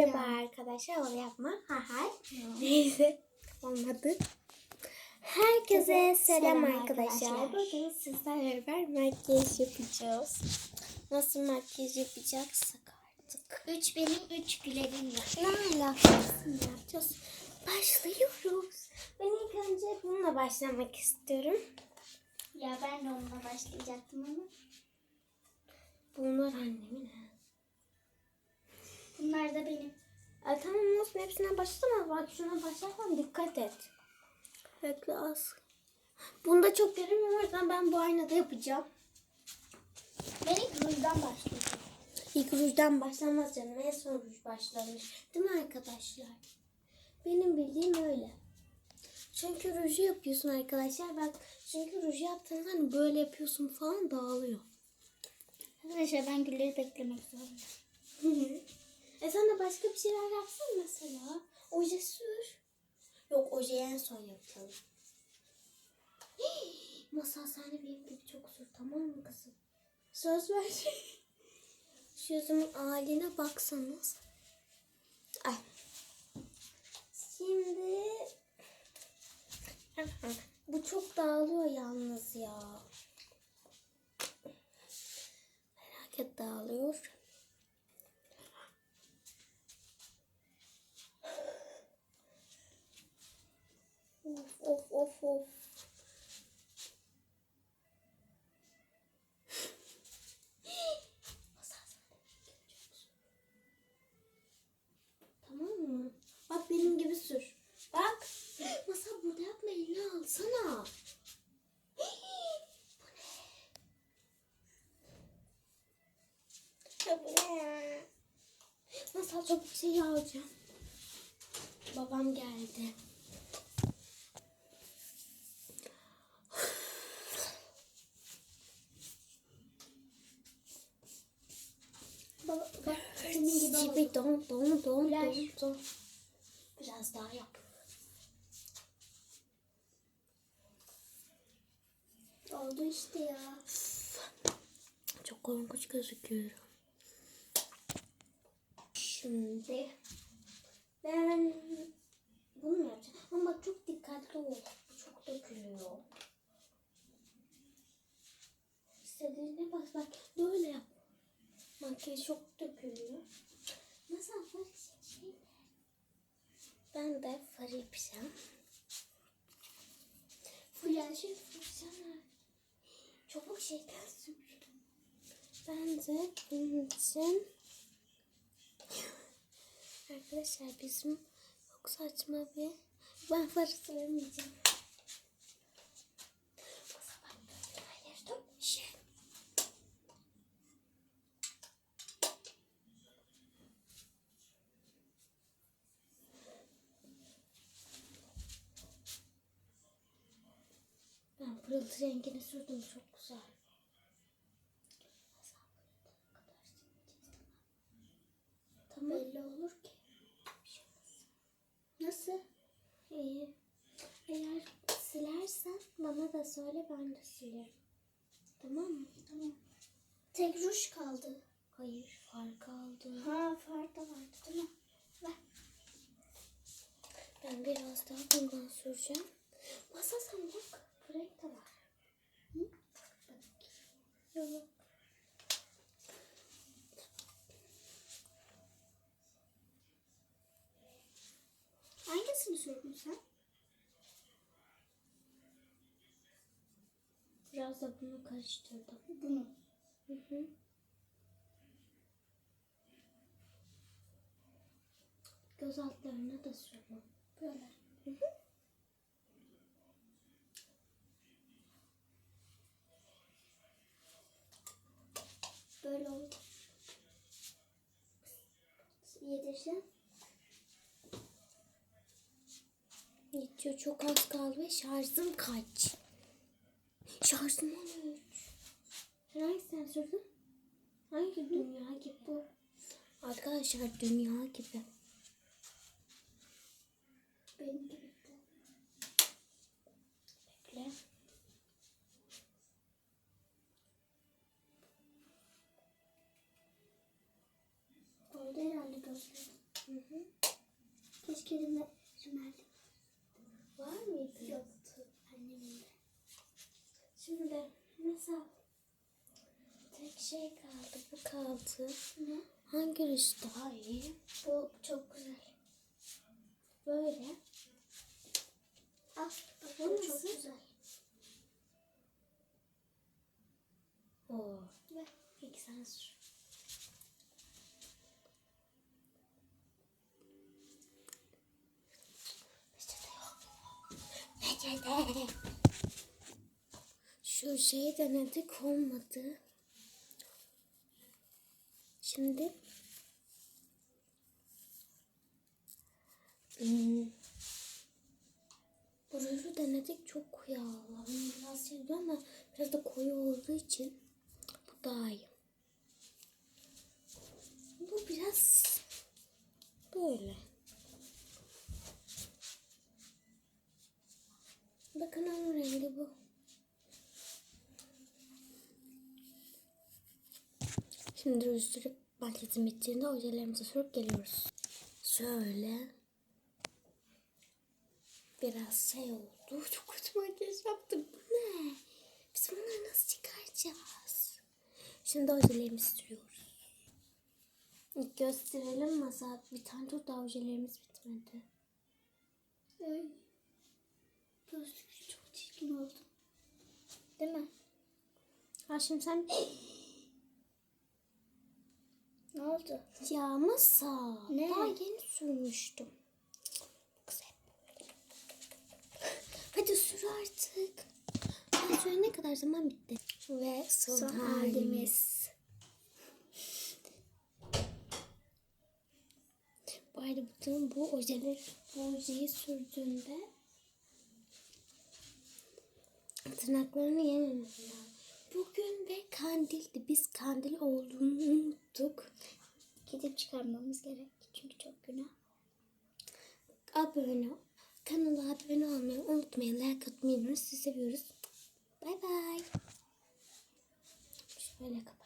Merhaba arkadaşlar. Onu yapma. Ha hay. Neyse. Olmadı. Herkese selam, selam arkadaşlar. arkadaşlar. Bugün sizlerle beraber makyaj yapacağız. Nasıl makyaj yapacaksak artık. Üç benim, üç gülerim var. Ne alakası yapacağız? Başlıyoruz. Ben ilk önce bununla başlamak istiyorum. Ya ben de onunla başlayacaktım ama. Bunlar annemin. Ay, tamam olsun hepsine başlama. Bak şuna başlarsan dikkat et. Bekle az. Bunda çok görünmüyor. O yüzden ben bu aynada yapacağım. Ben ilk rujdan başlayacağım. İlk rujdan başlamaz canım. En son ruj başlanır. Değil mi arkadaşlar? Benim bildiğim öyle. Çünkü ruju yapıyorsun arkadaşlar. Bak çünkü ruju yaptığında hani böyle yapıyorsun falan dağılıyor. Arkadaşlar ben gülleri beklemek zorundayım. e sen başka bir şeyler yapsana mesela. Oje sür. Yok ojeyi en son yapalım. Hii, Masal sen benim gibi çok sür tamam mı kızım? Söz ver. Şu yüzümün haline baksanız. Ay. Şimdi bu çok dağılıyor yalnız ya. Merak et dağılıyor. Of of of of. Tamam mı? Bak benim gibi sür. Bak. Masa burada yapma elini alsana. Bu ne? Ya bu ne ya? Masal çabuk şey alacağım. Babam geldi. Baba, bak senin gibi oldu. Don don don don don. Biraz daha yap. Oldu işte ya. Çok korkunç gözüküyorum. Şimdi ben bunu yapacağım? Ama çok dikkatli ol. Çok dökülüyor. İstediğine bak bak böyle yap. Makyaj çok dökülüyor. Nasıl far? Ben de far yapacağım. Flaşı fırsana. Çabuk şeyden sür. Ben de bunun için arkadaşlar bizim çok saçma bir ben şey. Ben pırıltı rengini sürdüm çok güzel. Nasıl? İyi. Eğer silersen bana da söyle ben de silerim. Tamam mı? Tamam. Tek ruj kaldı. Hayır far kaldı. Ha far da vardı değil mi? Ver. Ben biraz daha bundan süreceğim. Masa sen bak. Bu renk de var. Hı? Yok. Sürdün sen? Biraz da bunu karıştırdım. Bunu. Hı hı. Göz altlarına da sürdüm. Böyle. Hı hı. Böyle oldu. Yedireceğim. Yetiyor çok az kaldı ve şarjım kaç? Şarjım 13. Sen hangisini sürdün? Hangi dünya gibi bu? Arkadaşlar dünya gibi. Benimki bitti. Bekle. Oldu herhalde gözlerim. Hı. Kedime sümerdim. Var mıydı? Yoktu. Annemin de. Şimdi mesela tek şey kaldı. Bu kaldı. Ne? Hangi ruj daha iyi? Bu çok güzel. Böyle. Ah Bu çok nasıl? güzel. Oo. Ver. Peki sen sür. Şu şeyi denedik olmadı. Şimdi hmm, bu ruju denedik çok koyu Allah'ım biraz sevdim ama biraz da koyu olduğu için bu daha iyi. Bu biraz böyle. Bakın onun rengi bu. Şimdi sürüp makyaajım bittiğinde ojelerimizi sürüp geliyoruz. Şöyle. Biraz şey oldu. Çok kötü makyaj yaptım. Bu ne? Biz bunları nasıl çıkaracağız? Şimdi ojelerimizi sürüyoruz. İlk gösterelim masa. Bir tane tur daha ojelerimiz bitmedi. Ay. Çirkin oldu. Değil mi? Ha şimdi sen... Ne oldu? Ya masa. Ne? Daha yeni sürmüştüm. Kız hep böyle. Hadi sür artık. Ben sürene kadar zaman bitti. Ve son, Son halimiz. halimiz. Bu arada bütün bu ojeleri, bu ojeyi sürdüğünde tırnaklarını yememesi lazım. Bugün ve kandildi. Biz kandil olduğunu unuttuk. Gidip çıkarmamız gerek. Çünkü çok günah. Abone ol. Kanala abone olmayı unutmayın. Like atmayı unutmayın. Sizi seviyoruz. Bay bay. Şöyle kapat.